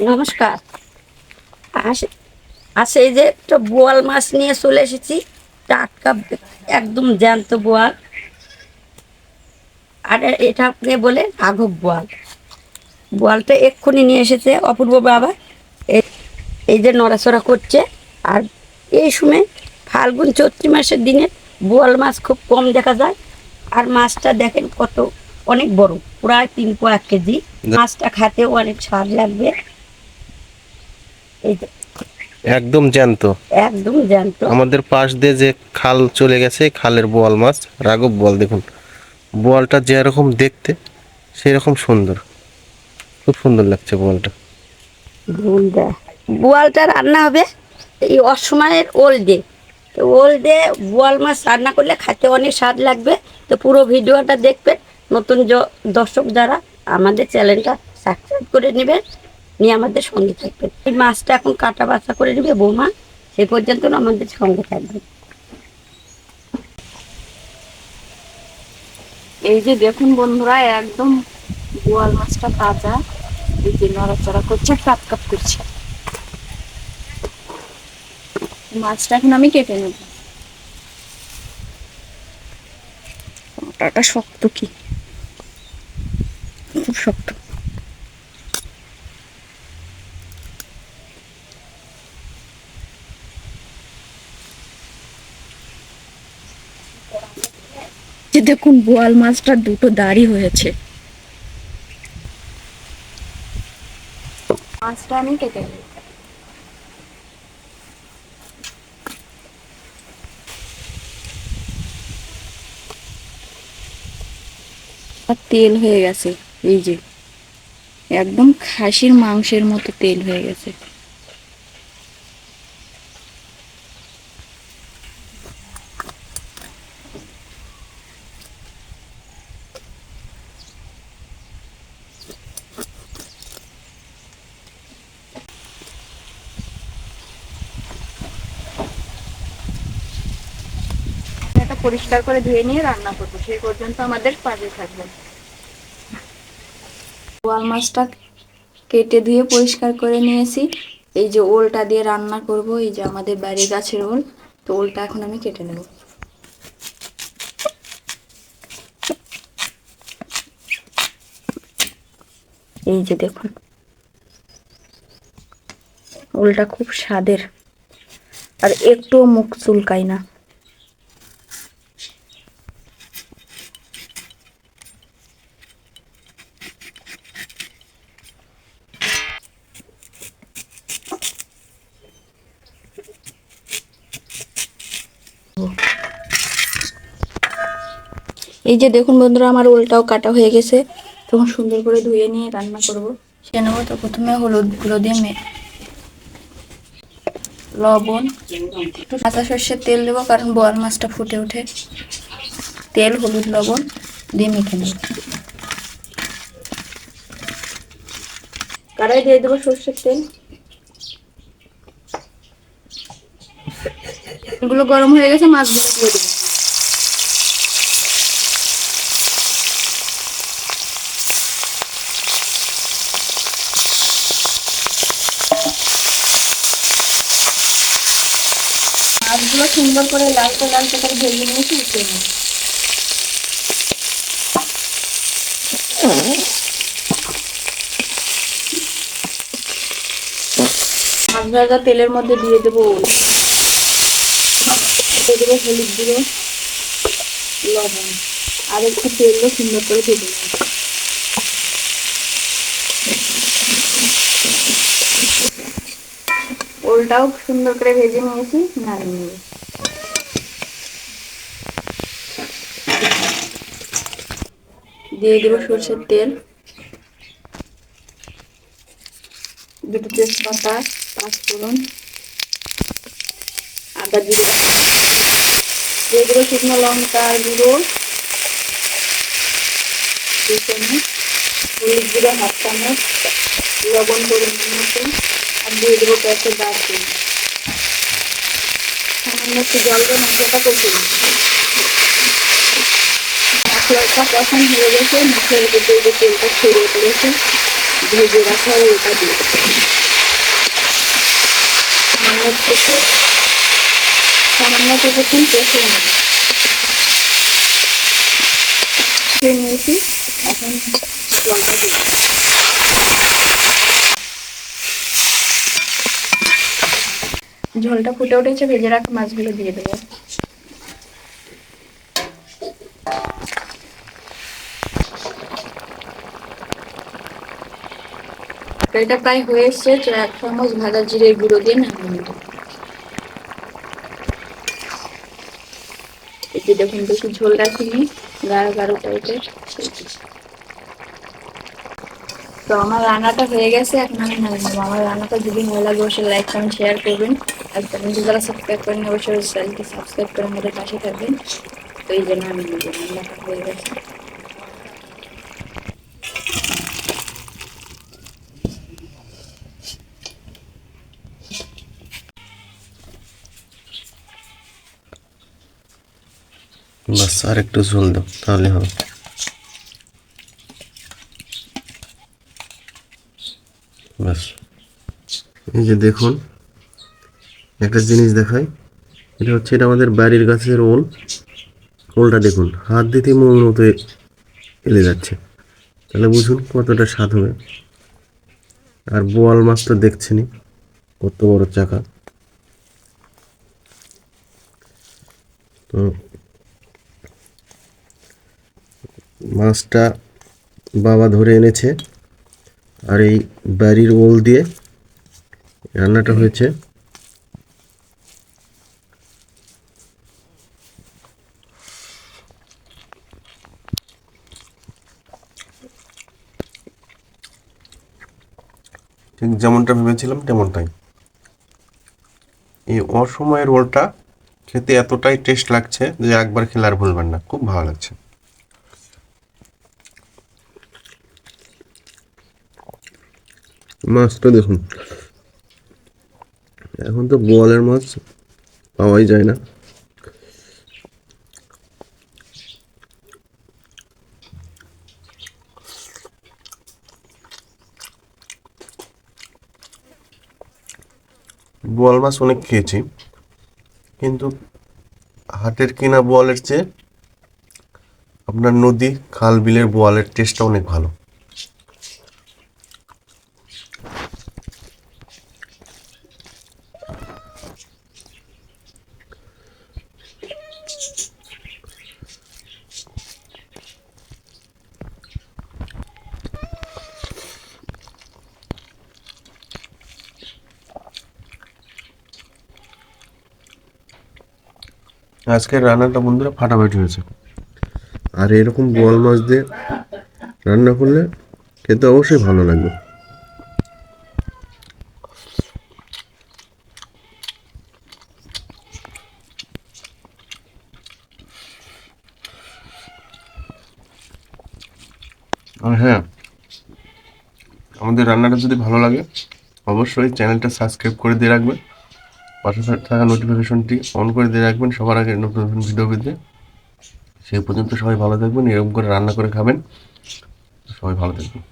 নমস্কার। আসে আসে এই যে একটা বোয়াল মাছ নিয়ে চলে এসেছি টাটকা একদম জ্যান্ত বোয়াল। আর এটা আপনি বলে রাঘব বোয়াল। বোয়ালটা এক্ষুনি নিয়ে এসেছে অপূর্ব বাবা। এই- যে নড়াচড়া করছে। আর এই সময় ফাল্গুন চৈত্র মাসের দিনে বোয়াল মাছ খুব কম দেখা যায়। আর মাছটা দেখেন কত অনেক বড় প্রায় তিন পো এক কেজি মাছটা খাতেও অনেক স্বাদ লাগবে। একদম জ্যান্ত। একদম জ্যান্ত। আমাদের পাশ দিয়ে যে খাল চলে গেছে খালের বোয়াল মাছ রাঘব বল দেখুন। বোয়ালটা যেরকম দেখতে সেরকম সুন্দর। খুব সুন্দর লাগছে বোয়ালটা। বোয়ালটা রান্না হবে এই অসময়ের ওল্ডে। তো ওল্ডে বোয়াল মাছ রান্না করলে খেতে অনেক স্বাদ লাগবে। তো পুরো ভিডিওটা দেখবেন। নতুন দর্শক যারা আমাদের চ্যানেলটা সাবস্ক্রাইব করে নেবেন। নিয়ে আমাদের সঙ্গে থাকবেন এই মাছটা এখন কাটা বাছা করে নেবে বৌমা, সে পর্যন্ত আমাদের সঙ্গে থাকবেন এই যে দেখুন বন্ধুরা, একদম বোয়াল মাছটা তাজা এই যে নড়াচড়া করছে, কাপ কাপ করছে। মাছটা এখন আমি কেটে নেব। শক্ত কি? খুব শক্ত। যে দেখুন বোয়াল মাছটা দুটো দাড়ি হয়েছে। মাছটা আমি কেটে তেল হয়ে গেছে এই যে। একদম খাসির মাংসের মতো তেল হয়ে গেছে। পরিষ্কার করে ধুয়ে নিয়ে রান্না করব। সেই পর্যন্ত আমাদের কাজে থাকবে। বোয়াল মাছটা কেটে ধুয়ে পরিষ্কার করে নিয়েছি। এই যে ওলটা দিয়ে রান্না করব, এই যে আমাদের বাড়ির গাছের ওল, তো ওলটা এখন আমি কেটে নেব। এই যে দেখুন, ওলটা খুব স্বাদের, আর একটুও মুখ চুলকায় না। এই যে দেখুন বন্ধুরা আমার ওলটাও কাটা হয়ে গেছে। তখন সুন্দর করে ধুয়ে নিয়ে রান্না করব। সে নেব তো প্রথমে হলুদ গুঁড়ো দিয়ে মে লবণ। একটু কাঁচা সর্ষের তেল দেবো কারণ বোয়াল মাছটা ফুটে ওঠে। তেল হলুদ লবণ দিয়ে মেখে নেব। কড়াই দিয়ে দেবো সর্ষের তেল। এগুলো গরম হয়ে গেছে মাছগুলো দিয়ে দেবো। মাছগুলো সুন্দর করে লালচে লালচে করে ভেজে নিয়েছি নেব মাছ ভাজা তেলের মধ্যে দিয়ে দেবো দিয়ে দেবো হলুদ গুঁড়ো, লবণ। আর একটু তেলও সুন্দর করে ভেজে ওলটাও সুন্দর করে ভেজে নিয়েছি নামিয়ে নেব দিয়ে দেবো সর্ষের তেল। দুটো তেজপাতা পাঁচফোড়ন আদা জিরে। দিয়ে দেবো শুকনো লঙ্কা গুঁড়ো দু চামচ, হলুদ গুঁড়ো, হাফ চামচ, লবণ মতো, আর দিয়ে দেবো কয়েকটা দারচিনি। সামান্য একটু জল দিয়ে মশলাটা মশলাটা কখন হয়ে গেছে মশলার ভিতরে যে তেলটা ছড়িয়ে পড়েছে, ভেজে রাখা ওলটা দিয়ে দেবো সামান্য থেকে সামান্য নিয়েছি, এখন জলটা দিয়ে। ঝোলটা ফুটে উঠেছে, ভেজে রাখা মাছগুলো দিয়ে দেবো। এটা প্রায় হয়ে এসছে, তো এক চামচ ভাজা জিরের গুঁড়ো দিয়ে নামিয়ে নেব। যে দেখুন, বেশি ঝোল রাখিনি, গাঢ় গাঢ় টাইপের তো আমার রান্নাটা হয়ে গেছে, এখন আমি নামিয়ে নেব। আমার রান্নাটা যদি ভালো লাগে, অবশ্যই লাইক কমেন্ট শেয়ার করবেন। আর চ্যানেলটি যারা সাবস্ক্রাইব করেন অবশ্যই চ্যানেলটি সাবস্ক্রাইব করে আমাদের পাশে থাকবেন। তো এই জন্য আমি নেব রান্নাটা হয়ে গেছে। বাস আর একটু ঝোল দাও, তাহলে হবে। বাস। এই যে দেখুন, একটা জিনিস দেখাই, এটা হচ্ছে এটা আমাদের বাড়ির গাছের ওল। ওলটা দেখুন, হাত দিতে মন মতো এলে যাচ্ছে। তাহলে বুঝুন কতটা স্বাদ হবে। আর বোয়াল মাছ তো দেখছেনই, কত বড় চাকা। তো মাছটা বাবা ধরে এনেছে আর এই বাড়ির ওল দিয়ে রান্নাটা হয়েছে। ঠিক যেমনটা ভেবেছিলাম তেমনটাই। এই অসময়ের রোলটা খেতে এতটাই টেস্ট লাগছে যে একবার খেলে আর ভুলবেন না, খুব ভালো লাগছে। মাছটা দেখুন। এখন তো বোয়ালের মাছ পাওয়াই যায় না। বোয়াল মাছ অনেক খেয়েছি, কিন্তু হাটের কিনা বোয়ালের চেয়ে আপনার নদী, খাল, বিলের বোয়ালের টেস্টটা অনেক ভালো। আজকের রান্নাটা বন্ধুরা ফাটাফাটি হয়েছে। আর এরকম বোয়াল মাছ দিয়ে রান্না করলে খেতে অবশ্যই ভালো লাগবে। আর হ্যাঁ আমাদের রান্নাটা যদি ভালো লাগে, অবশ্যই চ্যানেলটা সাবস্ক্রাইব করে দিয়ে রাখবেন। পাশে থাকা নোটিফিকেশনটি অন করে দিয়ে রাখবেন। সবার আগে নতুন নতুন ভিডিও পেতে। সেই পর্যন্ত সবাই ভালো থাকবেন, এরকম করে রান্না করে খাবেন। সবাই ভালো থাকবেন।